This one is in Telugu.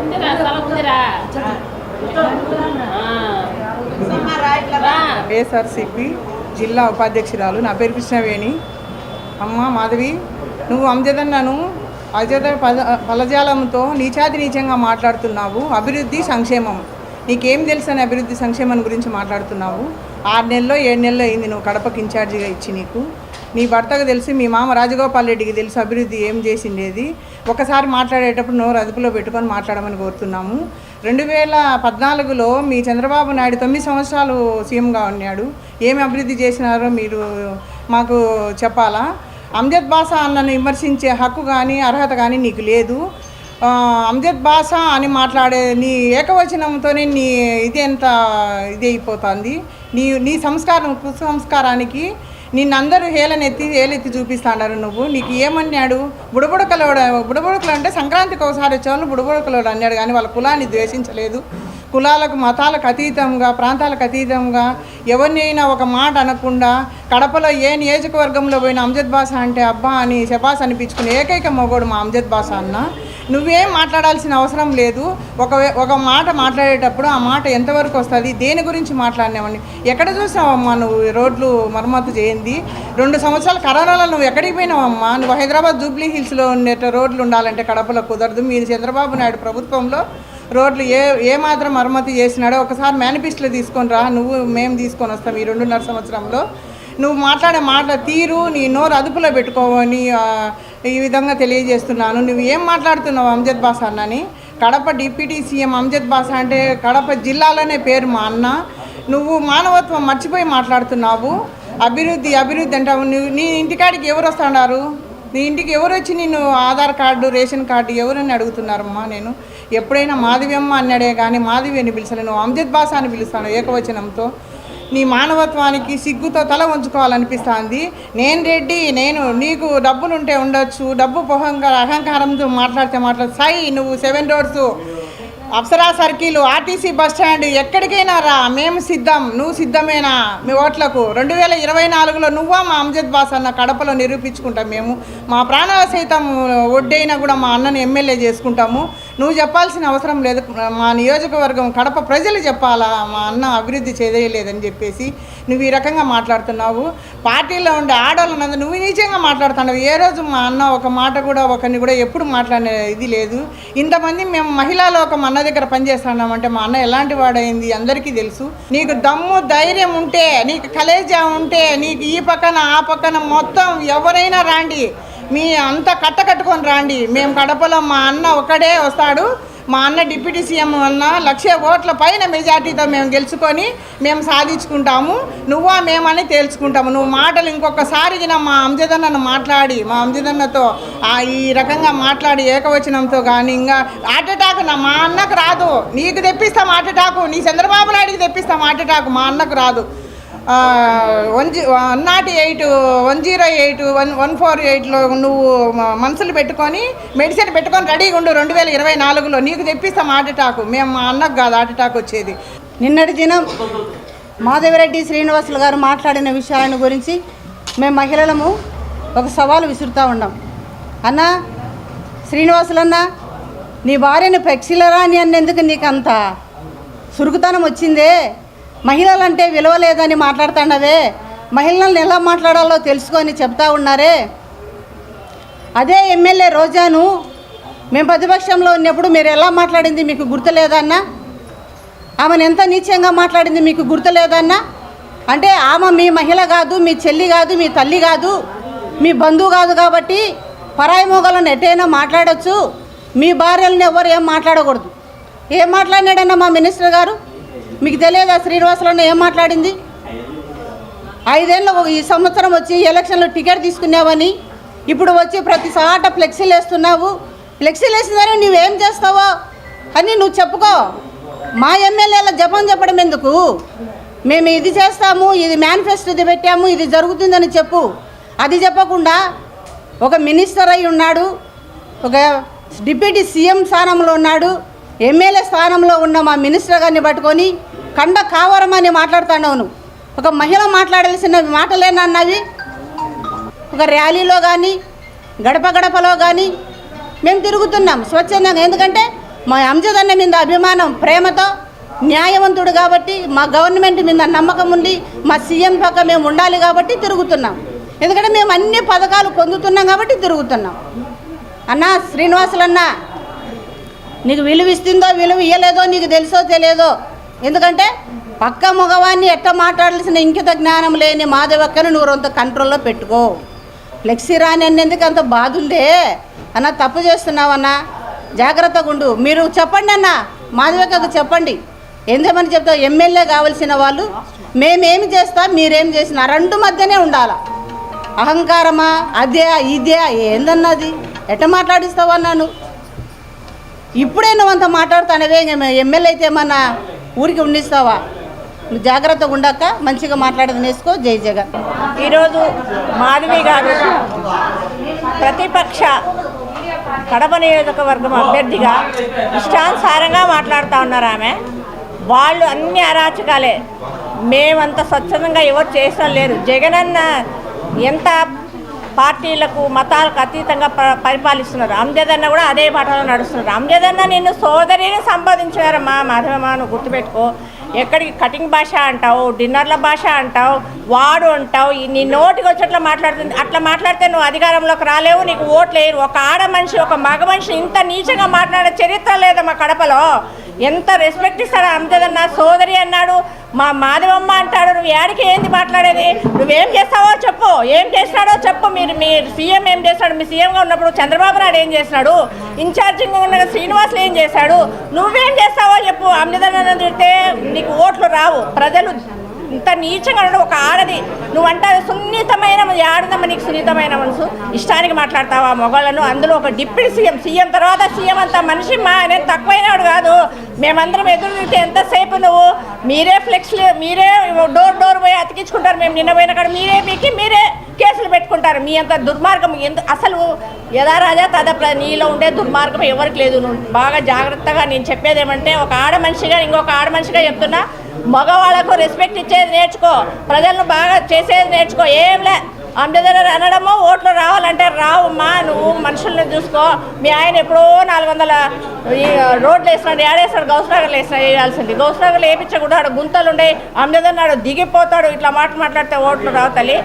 ఉందిరా స్థలం ఉందిరా వైఎస్ఆర్సీపీ జిల్లా ఉపాధ్యక్షురాలు. నా పేరు కృష్ణవేణి. అమ్మ మాధవి. నువ్వు అంజదన్నను అజద పద పలజాలంతో నీచాతి నీచంగా మాట్లాడుతున్నావు. అభివృద్ధి సంక్షేమం. నీకేం తెలుసు అని అభివృద్ధి సంక్షేమం గురించి మాట్లాడుతున్నావు? ఆరు నెలల్లో ఏడు నెలలు అయింది నువ్వు కడపకి ఇన్ఛార్జిగా ఇచ్చి నీకు. నీ భర్తకు తెలిసి మీ మామ రాజగోపాల్ రెడ్డికి తెలిసి అభివృద్ధి ఏం చేసిండేది? ఒకసారి మాట్లాడేటప్పుడు నోరు అదుపులో పెట్టుకొని మాట్లాడమని కోరుతున్నాము. రెండు వేల పద్నాలుగులో మీ చంద్రబాబు నాయుడు తొమ్మిది సంవత్సరాలు సీఎంగా ఉన్నాడు. ఏమి అభివృద్ధి చేసినారో మీరు మాకు చెప్పాలా? అమ్జద్ బాషా అన్నను విమర్శించే హక్కు కానీ అర్హత కానీ నీకు లేదు. అమ్జద్ బాషా అని మాట్లాడే నీ ఏకవచనంతోనే నీ ఇదేంత ఇదే ఇది అయిపోతుంది? నీ నీ సంస్కారం కుసంస్కారానికి నిన్నందరూ హేళనెత్తి హేలెత్తి చూపిస్తాడారు నువ్వు. నీకు ఏమన్నాడు? బుడబుడకలోడు బుడబుడకలు అంటే సంక్రాంతికి ఒకసారి వచ్చేవాళ్ళు బుడబుడకలోడు అన్నాడు కానీ వాళ్ళ కులాన్ని ద్వేషించలేదు. కులాలకు మతాలకు అతీతంగా ప్రాంతాలకు అతీతంగా ఎవరినైనా ఒక మాట అనకుండా కడపలో ఏ నియోజకవర్గంలో పోయిన అమ్జద్ బాష అంటే అబ్బా అని శబాస్ అనిపించుకునే ఏకైక మొగోడు మా అమ్జద్ బాషా అన్న. నువ్వేం మాట్లాడాల్సిన అవసరం లేదు. ఒక ఒక మాట మాట్లాడేటప్పుడు ఆ మాట ఎంతవరకు వస్తుంది? దేని గురించి మాట్లాడినామని ఎక్కడ చూసావమ్మా నువ్వు రోడ్లు మరమ్మతు చేయింది? రెండు సంవత్సరాల కరోనాలో నువ్వు ఎక్కడికి పోయినావమ్మా? నువ్వు హైదరాబాద్ జూబ్లీ హిల్స్లో ఉండేట రోడ్లు ఉండాలంటే కడపలో కుదరదు. మీరు చంద్రబాబు నాయుడు ప్రభుత్వంలో రోడ్లు ఏ ఏమాత్రం మరమ్మతి మరమ్మతు చేసినాడో ఒకసారి మేనిఫెస్టోలో తీసుకొని రా నువ్వు మేము తీసుకొని వస్తాం ఈ రెండున్నర సంవత్సరంలో. నువ్వు మాట్లాడే మాట తీరు నీ నోరు అదుపులో పెట్టుకోవని ఈ విధంగా తెలియజేస్తున్నాను. నువ్వు ఏం మాట్లాడుతున్నావు అమ్జద్ బాషా అన్నని? కడప డిప్యూటీ సీఎం అమ్జద్ బాస అంటే కడప జిల్లాలోనే పేరు మా అన్న. నువ్వు మానవత్వం మర్చిపోయి మాట్లాడుతున్నావు. అభివృద్ధి అభివృద్ధి అంటావు. నువ్వు నీ ఇంటికాడికి ఎవరు వస్తున్నారు నీ ఇంటికి ఎవరు వచ్చి నేను ఆధార్ కార్డు రేషన్ కార్డు ఎవరని అడుగుతున్నారమ్మా నేను? ఎప్పుడైనా మాధవ్యమ్మ అన్నాడే కానీ మాధవి అని పిలిచలేను అమ్జద్ బాషా అని పిలుస్తాను ఏకవచనంతో? నీ మానవత్వానికి సిగ్గుతో తల ఉంచుకోవాలనిపిస్తుంది నేను రెడ్డి నేను నీకు డబ్బులుంటే ఉండొచ్చు డబ్బు పొహంగా అహంకారంతో మాట్లాడితే మాట్లాడు. సాయి నువ్వు seven roads Apsara circle RTC bus stand ఎక్కడికైనా రా మేము సిద్ధం నువ్వు సిద్ధమేనా? మీ ఓట్లకు రెండు వేల ఇరవై నాలుగులో నువ్వా మా అమ్జద్ బాస్ అన్న కడపలో నిరూపించుకుంటాం మేము. మా ప్రాణాల సైతం ఒడ్డైనా కూడా మా అన్నని ఎమ్మెల్యే చేసుకుంటాము. నువ్వు చెప్పాల్సిన అవసరం లేదు. మా నియోజకవర్గం కడప ప్రజలు చెప్పాలా? మా అన్న అభివృద్ధి చేయలేదని చెప్పేసి నువ్వు ఈ రకంగా మాట్లాడుతున్నావు. పార్టీలో ఉండే ఆడవాళ్ళనందు నువ్వు నిజంగా మాట్లాడుతున్నావు. ఏ రోజు మా అన్న ఒక మాట కూడా ఒకరిని కూడా ఎప్పుడు మాట్లాడే ఇది లేదు. ఇంతమంది మేము మహిళా లోకం అన్న దగ్గర పనిచేస్తున్నామంటే మా అన్న ఎలాంటి వాడైంది అందరికీ తెలుసు. నీకు దమ్ము ధైర్యం ఉంటే నీకు కలేజా ఉంటే నీకు ఈ పక్కన ఆ పక్కన మొత్తం ఎవరైనా రాండి. మీ అంతా కట్ట కట్టుకొని రాండి. మేము కడపలో మా అన్న ఒక్కడే వస్తాడు. మా అన్న డిప్యూటీ సీఎం అన్న లక్ష ఓట్ల పైన మెజార్టీతో మేము గెలుచుకొని మేము సాధించుకుంటాము. నువ్వా మేమని తేల్చుకుంటాము. నువ్వు మాటలు ఇంకొకసారి మా అంజదన్నను మాట్లాడి. మా అంజదన్నతో ఈ రకంగా మాట్లాడి ఏకవచనంతో కానీ ఇంకా హార్ట్ అటాక్ నా మా అన్నకు రాదు. నీకు తెప్పిస్తాం హార్ట్ అటాక్. నీ చంద్రబాబు నాయుడికి తెప్పిస్తాం హార్ట్ అటాక్. మా అన్నకు రాదు. One G one nought eight one zero eight one one four ఎయిట్లో నువ్వు మనసులు పెట్టుకొని మెడిసిన్ పెట్టుకొని రెడీగా ఉండు రెండు వేల ఇరవై నాలుగులో. నీకు తెప్పిస్తాం హార్ట్ అటాక్. మేము మా అన్నకు కాదు హార్ట్ అటాక్ వచ్చేది. నిన్నటి దినం మాధవిరెడ్డి శ్రీనివాసులు గారు మాట్లాడిన విషయాలను గురించి మేము మహిళలము ఒక సవాలు విసురుతూ ఉన్నాం. అన్న శ్రీనివాసులన్న నీ భార్యను పెక్షిలరా అని అన్నందుకు నీకు అంత చురుకుతనం వచ్చిందే? మహిళలంటే విలువ లేదని మాట్లాడుతాండవే. మహిళలను ఎలా మాట్లాడాలో తెలుసుకొని చెప్తా ఉన్నారే. అదే ఎమ్మెల్యే రోజాను మేము ప్రతిపక్షంలో ఉన్నప్పుడు మీరు ఎలా మాట్లాడింది మీకు గుర్తులేదన్నా ఆమెను ఎంత నీచంగా మాట్లాడింది మీకు గుర్తులేదన్నా అంటే ఆమె మీ మహిళ కాదు మీ చెల్లి కాదు మీ తల్లి కాదు మీ బంధువు కాదు కాబట్టి పరాయి మొగలను ఎట్టైనా మాట్లాడొచ్చు. మీ భార్యలను ఎవరు ఏం మాట్లాడకూడదు. ఏం మాట్లాడినాడన్నా మా మినిస్టర్ గారు? మీకు తెలియదా శ్రీనివాసరావు ఏం మాట్లాడింది? ఐదేళ్ళు ఈ సంవత్సరం వచ్చి ఎలక్షన్లో టికెట్ తీసుకున్నావని ఇప్పుడు వచ్చి ప్రతి సాట ఫ్లెక్సీలు వేస్తున్నావు. ఫ్లెక్సీలు వేసినారని నువ్వేం చేస్తావో అని నువ్వు చెప్పుకో. మా ఎమ్మెల్యేల జపం చెప్పడం ఎందుకు? మేము ఇది చేస్తాము ఇది మేనిఫెస్టో ఇది పెట్టాము ఇది జరుగుతుందని చెప్పు. అది చెప్పకుండా ఒక మినిస్టర్ అయి ఉన్నాడు ఒక డిప్యూటీ సీఎం స్థానంలో ఉన్నాడు ఎమ్మెల్యే స్థానంలో ఉన్న మా మినిస్టర్ గారిని పట్టుకొని కండ కావరమని మాట్లాడుతున్నావు నువ్వు. ఒక మహిళ మాట్లాడాల్సిన మాటలేనన్నవి ఒక ర్యాలీలో కానీ గడప గడపలో కానీ మేము తిరుగుతున్నాం స్వచ్ఛందంగా. ఎందుకంటే మా అంజదన్న మీద అభిమానం ప్రేమతో న్యాయవంతుడు కాబట్టి మా గవర్నమెంట్ మీద నమ్మకం ఉండి మా సీఎం పక్క మేము ఉండాలి కాబట్టి తిరుగుతున్నాం. ఎందుకంటే మేము అన్ని పథకాలు పొందుతున్నాం కాబట్టి తిరుగుతున్నాం. అన్న శ్రీనివాసులన్నా నీకు విలువ ఇస్తుందో విలువ ఇయ్యలేదో నీకు తెలుసో తెలియదో ఎందుకంటే పక్క మగవాన్ని ఎట్ట మాట్లాడాల్సిన ఇంకిత జ్ఞానం లేని మాధవక్కను నువ్వు అంత కంట్రోల్లో పెట్టుకో. ఫ్లెక్సీ రాని అన్నందుకు అంత బాధుందే? అన్న తప్పు చేస్తున్నావన్నా? జాగ్రత్తగా ఉండు. మీరు చెప్పండి అన్న. మాధవక్కకు చెప్పండి. ఎందుకని చెప్తావు ఎమ్మెల్యే కావాల్సిన వాళ్ళు మేమేమి చేస్తాం మీరేం చేసిన రెండు మధ్యనే ఉండాలా. అహంకారమా? అదే ఇదే ఏందన్నది? ఎట్ట మాట్లాడిస్తావన్నా నువ్వు? ఇప్పుడే నువ్వు అంత మాట్లాడుతానవే ఎమ్మెల్యే అయితే ఏమన్నా ఊరికి ఉండిస్తావా? నువ్వు జాగ్రత్తగా ఉండక మంచిగా మాట్లాడదు నేర్చుకో. జై జగన్. ఈరోజు మాధవి గారు ప్రతిపక్ష కడప నియోజకవర్గం అభ్యర్థిగా ఇష్టానుసారంగా మాట్లాడుతూ ఉన్నారు ఆమె. వాళ్ళు అన్ని అరాచకాలే. మేమంత స్వచ్ఛందంగా ఎవరు చేసాం లేరు జగనన్న ఎంత పార్టీలకు మతాలకు అతీతంగా ప- పరిపాలిస్తున్నారు. అంజదన్న కూడా అదే బాటలో నడుస్తున్నారు. అంజదన్న నిన్ను సోదరిని సంపాదించారమ్మా మాధవమ్మ నువ్వు గుర్తుపెట్టుకో. ఎక్కడికి కటింగ్ భాష అంటావు డిన్నర్ల భాష అంటావు వాడు అంటావు నీ నోటికి వచ్చేట్లా మాట్లాడుతుంది అట్లా మాట్లాడితే నువ్వు అధికారంలోకి రాలేవు నీకు ఓట్లేరు ఒక ఆడ మనిషి ఒక మగ మనిషి ఇంత నీచంగా మాట్లాడే చరిత్ర లేదమ్మా కడపలో. ఎంత రెస్పెక్ట్ ఇస్తాడు అంతదన్న సోదరి అన్నాడు మా మాధవమ్మ అంటాడు నువ్వు యాడికి ఏంది మాట్లాడేది? నువ్వేం చేస్తావో చెప్పు. ఏం చేసినాడో చెప్పు. మీరు మీ సీఎం ఏం చేస్తాడు? మీ సీఎంగా ఉన్నప్పుడు చంద్రబాబు నాయుడు ఏం చేసినాడు ఇన్ఛార్జింగ్ ఉన్న శ్రీనివాసులు ఏం చేశాడు? నువ్వేం చేస్తావో చెప్పు. అమ్మిదన్న తిడితే నీకు ఓట్లు రావు. ప్రజలు ఇంత నీచంగా ఉండడం ఒక ఆడది. నువ్వంటే సున్నితమైన ఆడదమ్మ నీకు సున్నితమైన మనసు. ఇష్టానికి మాట్లాడతావా మొగళ్ళను? అందులో ఒక డిప్యూటీ సీఎం సీఎం తర్వాత సీఎం అంత మనిషి మా నేను తక్కువైనవాడు కాదు. మేమందరం ఎదురు చూస్తే ఎంతసేపు నువ్వు? మీరే ఫ్లెక్స్ మీరే డోర్ డోర్ పోయి అతికించుకుంటారు. మేము నిన్న పోయిన కాడ మీరే మీకు మీరే కేసులు పెట్టుకుంటారు. మీ అంత దుర్మార్గం ఎంత అసలు యథారాజా తద నీలో ఉండే దుర్మార్గం ఎవరికి లేదు. నువ్వు బాగా జాగ్రత్తగా నేను చెప్పేది ఏమంటే ఒక ఆడ మనిషిగా ఇంకొక ఆడ మనిషిగా చెప్తున్నా. మగవాళ్ళకు రెస్పెక్ట్ ఇచ్చేది నేర్చుకో. ప్రజలను బాగా చేసేది నేర్చుకో. ఏంలే అంబేద్కర్ అనడము ఓట్లు రావాలంటే రావమ్మా నువ్వు మనుషుల్ని చూసుకో. మీ ఆయన ఎప్పుడో నాలుగు వందల ఈ రోడ్లు వేసినాడు ఏడేస్తాడు గౌసనగర్లు వేసిన వేయాల్సింది. గౌసనగర్లు వేయించకూడదు ఆడ గుంతలు ఉండే అంబేద్కర్ నాడు దిగిపోతాడు. ఇట్లా మాట మాట్లాడితే ఓట్లు రావు తల్లి.